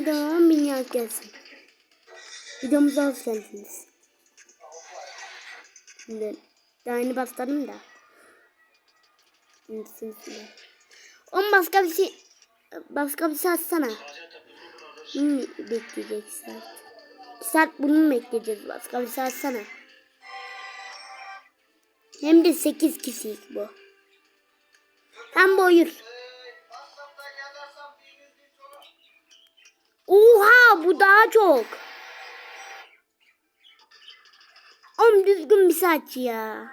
videoma 10 bin like gelsin. Videomuza hoş geldiniz. Şimdi daha yeni bastırdım da. Şimdi. Oğlum başka bir şey başka bir şey açsana. Hmm, bekleyecek saat. 2 saat bunu bekleyeceğiz başka bir şey açsana. Hem de 8 kişilik bu. Tam boyur. Oha bu daha çok. Oğlum düzgün bir saat ya.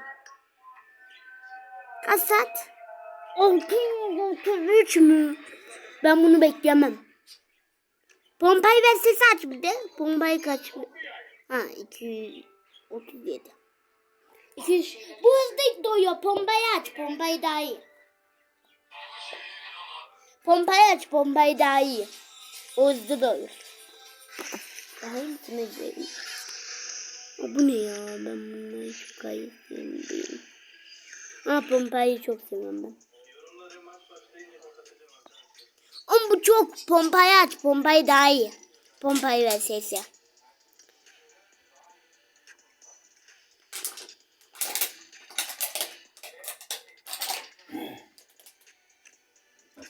Kaç saat? 633 mü? Ben bunu bekleyemem. Pompayı verse saat bir de. Pompayı kaç mı? Ha 237. 200. Bu hızlı doyuyor. Pompayı aç. Pompayı daha iyi. Pompayı aç. Pompayı daha iyi. O hızlı doyuyor. Daha iyisine gidelim. Aa, bu ne ya? Ben bunları çok gayet sevmiyorum. Ha pompayı çok seviyorum ben. Oğlum bu çok. Pompayı aç. Pompayı daha iyi. Pompayı ver sesi.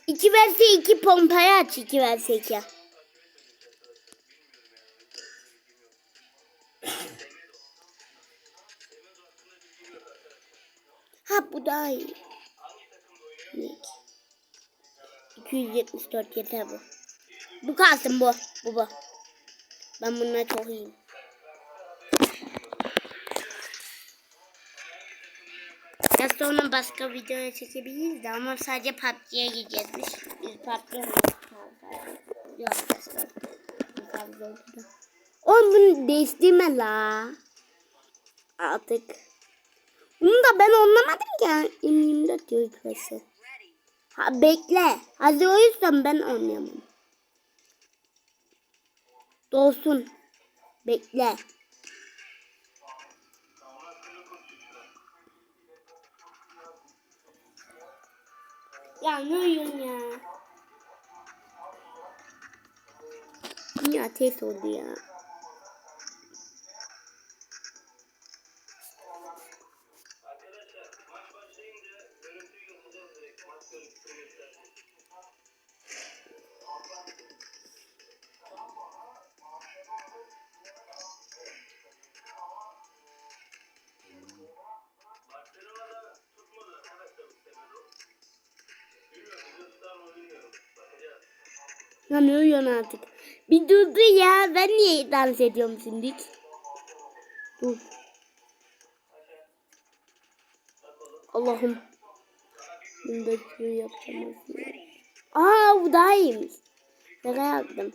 İki verse iki pompayı aç. iki verse iki. Ha bu daha iyi. Ne? 274 yeter bu. Bu kalsın bu. Bu bu. Ben bununla çok iyiyim. Ya sonra başka videoya çekebiliriz de ama sadece PUBG'ye gideceğiz biz. Biz PUBG Yok arkadaşlar. Oğlum bunu değiştirme la. Artık. Bunu da ben anlamadım ki. M24 diyor yukarısı. Ha bekle. Hadi o yüzden ben oynayamam. Dolsun. Bekle. Ya ne oyun ya? Ya test oldu ya. Ya ne uyuyorsun artık? Bir durdu ya. Ben niye dans ediyorum şimdi? Dur. Allah'ım. Bunu da yapacağım. Aa bu daha iyiymiş. Şaka yaptım.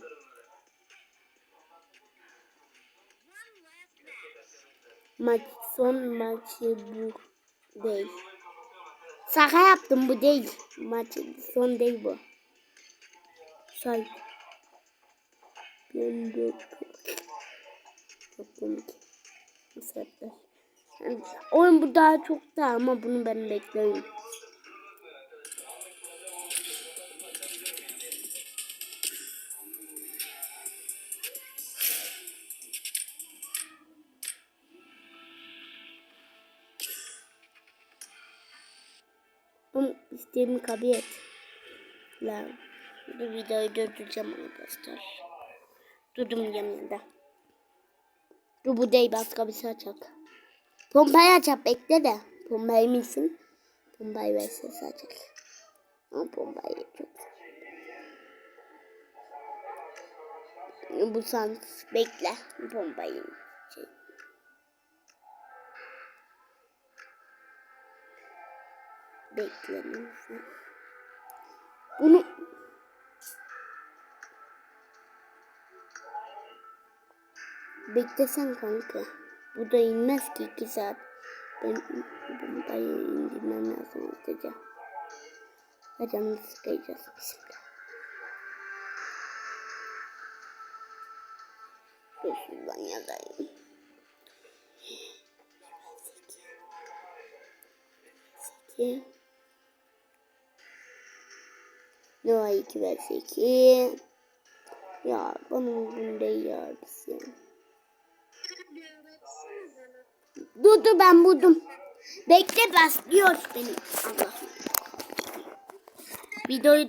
Maç son maçı bu değil. Şaka yaptım bu değil. Maç son değil bu. Say. Mesela. Yani, oyun bu daha çok da ama bunu ben bekliyorum. Ama isteğimi kabul. Bu videoyu durduracağım arkadaşlar. Durdum yanında. Dur bu değil başka bir şey açacak. Pompayı açacak bekle de. Pompayı misin? Pompayı verse açacak. Ama pompayı çok Bu sans bekle. Pompayı şey. Bekle. Bunu Beklesen kanka. Bu da inmez ki iki saat. Ben bunu indirmem lazım hızlıca. Canını sıkacağız bismillah. Dur şuradan yazayım. Seki. No 2 verse 2. Ya bana uygun değil ya biz dur ben buldum. Bekle başlıyor benim. Allah. Videoyu da